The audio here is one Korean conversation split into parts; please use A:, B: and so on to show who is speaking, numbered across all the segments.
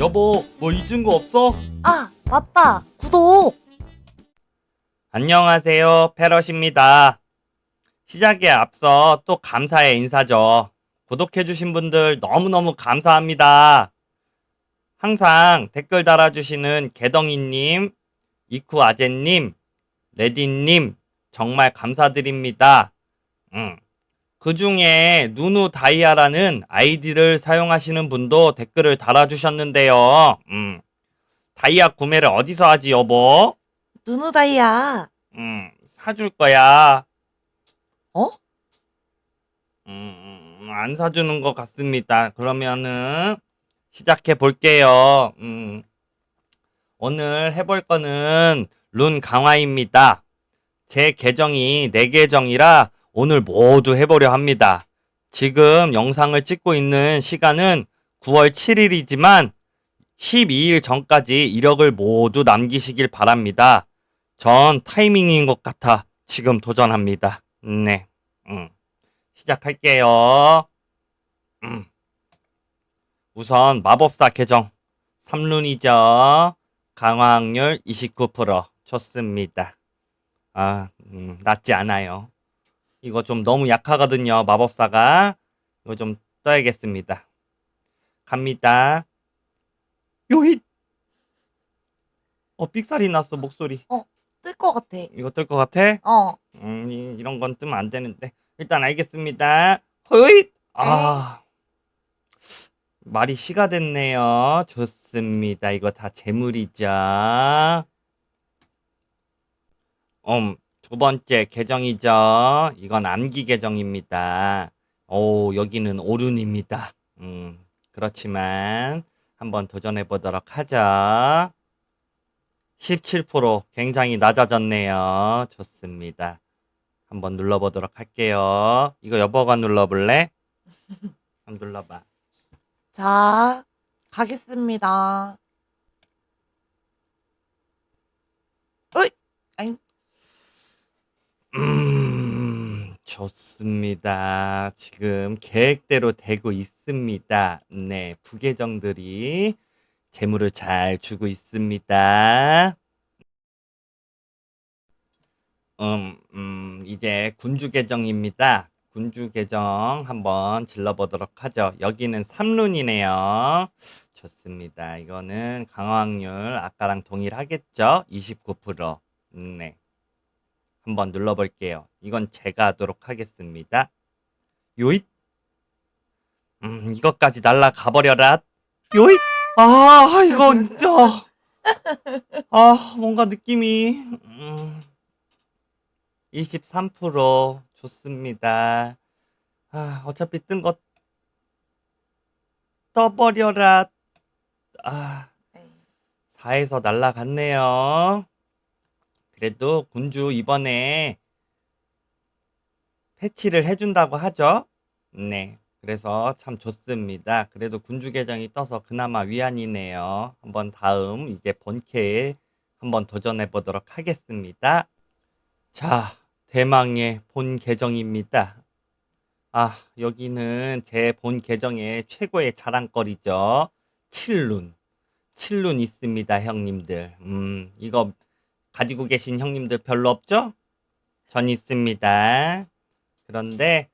A: 여보, 뭐 잊은 거 없어?
B: 아, 맞다. 구독.
A: 안녕하세요, 패럿입니다. 시작에 앞서 또 감사의 인사죠. 구독해주신 분들 너무너무 감사합니다. 항상 댓글 달아주시는 개덩이님, 이쿠아제님, 레디님, 정말 감사드립니다. 음. 그 중에 누누 다이아라는 아이디를 사용하시는 분도 댓글을 달아주셨는데요. 음. 다이아 구매를 어디서 하지, 여보?
B: 누누 다이야.
A: 음, 사줄 거야.
B: 어?
A: 음, 음, 안 사주는 것 같습니다. 그러면은 시작해 볼게요. 음, 오늘 해볼 거는 룬 강화입니다. 제 계정이 4계정이라 오늘 모두 해보려 합니다. 지금 영상을 찍고 있는 시간은 9월 7일이지만 12일 전까지 이력을 모두 남기시길 바랍니다. 전 타이밍인 것 같아 지금 도전합니다. 네. 음. 시작할게요. 음. 우선 마법사 계정 3룬이죠. 강화 확률 29% 좋습니다. 아, 음, 낮지 않아요. 이거 좀 너무 약하거든요. 마법사가. 이거 좀 떠야겠습니다. 갑니다. 요잇! 어, 삑살이 났어, 목소리.
B: 뜰 것 같아.
A: 이거 뜰 것 같아?
B: 어.
A: 음, 이- 이런 건 뜨면 안 되는데. 일단 알겠습니다. 호잇! 아. 말이 시가 됐네요. 좋습니다. 이거 다 재물이죠. 음, 두 번째 계정이죠. 이건 암기 계정입니다. 오, 여기는 오른입니다. 음, 그렇지만 한번 도전해 보도록 하죠. 17% 굉장히 낮아졌네요. 좋습니다. 한번 눌러보도록 할게요. 이거 여보가 눌러볼래? 한번 눌러봐.
B: 자, 가겠습니다. 어이! 아잉.
A: 음, 좋습니다. 지금 계획대로 되고 있습니다. 네, 부계정들이 재물을 잘 주고 있습니다. 음, 음, 이제 군주 계정입니다. 군주 계정 한번 질러보도록 하죠. 여기는 3룬이네요. 좋습니다. 이거는 강화 확률 아까랑 동일하겠죠? 29%. 네. 한번 눌러볼게요. 이건 제가 하도록 하겠습니다. 요잇. 음, 이것까지 날라가 버려라. 요잇. 아, 이거, 어. 아, 뭔가 느낌이, 음, 23% 좋습니다. 아, 어차피 뜬거 떠버려라. 아,
B: 에이.
A: 4에서 날라갔네요. 그래도 군주 이번에 패치를 해준다고 하죠. 네. 그래서 참 좋습니다. 그래도 군주 계정이 떠서 그나마 위안이네요. 한번 다음 이제 본캐에 한번 도전해 보도록 하겠습니다. 자, 대망의 본 계정입니다. 아, 여기는 제 본 계정의 최고의 자랑거리죠. 7룬. 7룬 있습니다, 형님들. 음, 이거 가지고 계신 형님들 별로 없죠? 전 있습니다. 그런데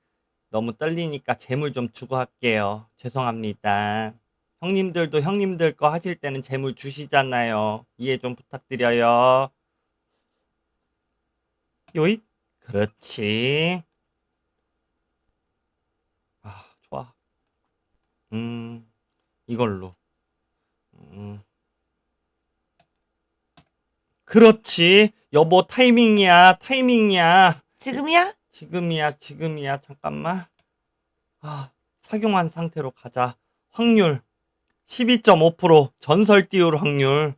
A: 너무 떨리니까 재물 좀 주고 할게요. 죄송합니다. 형님들도 형님들 거 하실 때는 재물 주시잖아요. 이해 좀 부탁드려요. 요잇? 그렇지. 아, 좋아. 음, 이걸로. 음. 그렇지. 여보, 타이밍이야, 타이밍이야.
B: 지금이야?
A: 지금이야, 지금이야. 잠깐만. 아, 착용한 상태로 가자. 확률 12.5% 전설 띄울 확률.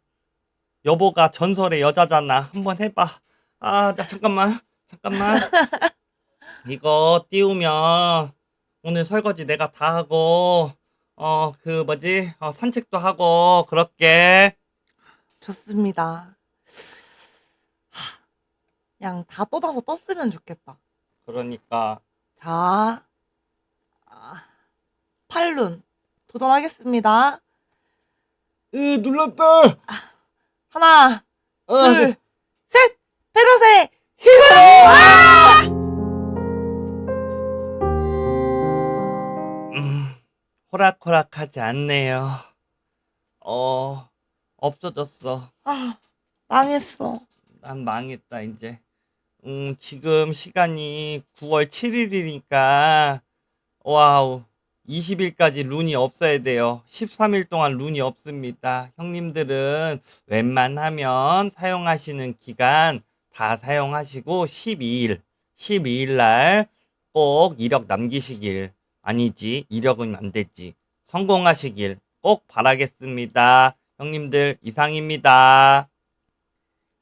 A: 여보가 전설의 여자잖아. 한번 해봐. 아, 나 잠깐만. 잠깐만. 이거 띄우면 오늘 설거지 내가 다 하고, 어, 그 뭐지? 어, 산책도 하고, 그렇게.
B: 좋습니다. 하, 그냥 다 쏟아서 떴으면 좋겠다.
A: 그러니까,
B: 자, 아, 8룬 도전하겠습니다.
A: 으, 눌렀다.
B: 하나,
A: 아,
B: 둘, 셋! 페르세!
A: 음, 호락호락하지 않네요. 어, 없어졌어.
B: 아, 망했어.
A: 난 망했다, 이제. 음, 지금 시간이 9월 7일이니까, 와우, 20일까지 룬이 없어야 돼요. 13일 동안 룬이 없습니다. 형님들은 웬만하면 사용하시는 기간 다 사용하시고, 12일, 12일 날 꼭 이력 남기시길, 아니지, 이력은 안 되지. 성공하시길 꼭 바라겠습니다. 형님들, 이상입니다.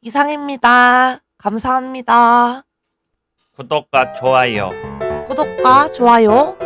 B: 이상입니다. 감사합니다.
A: 구독과 좋아요.
B: 구독과 좋아요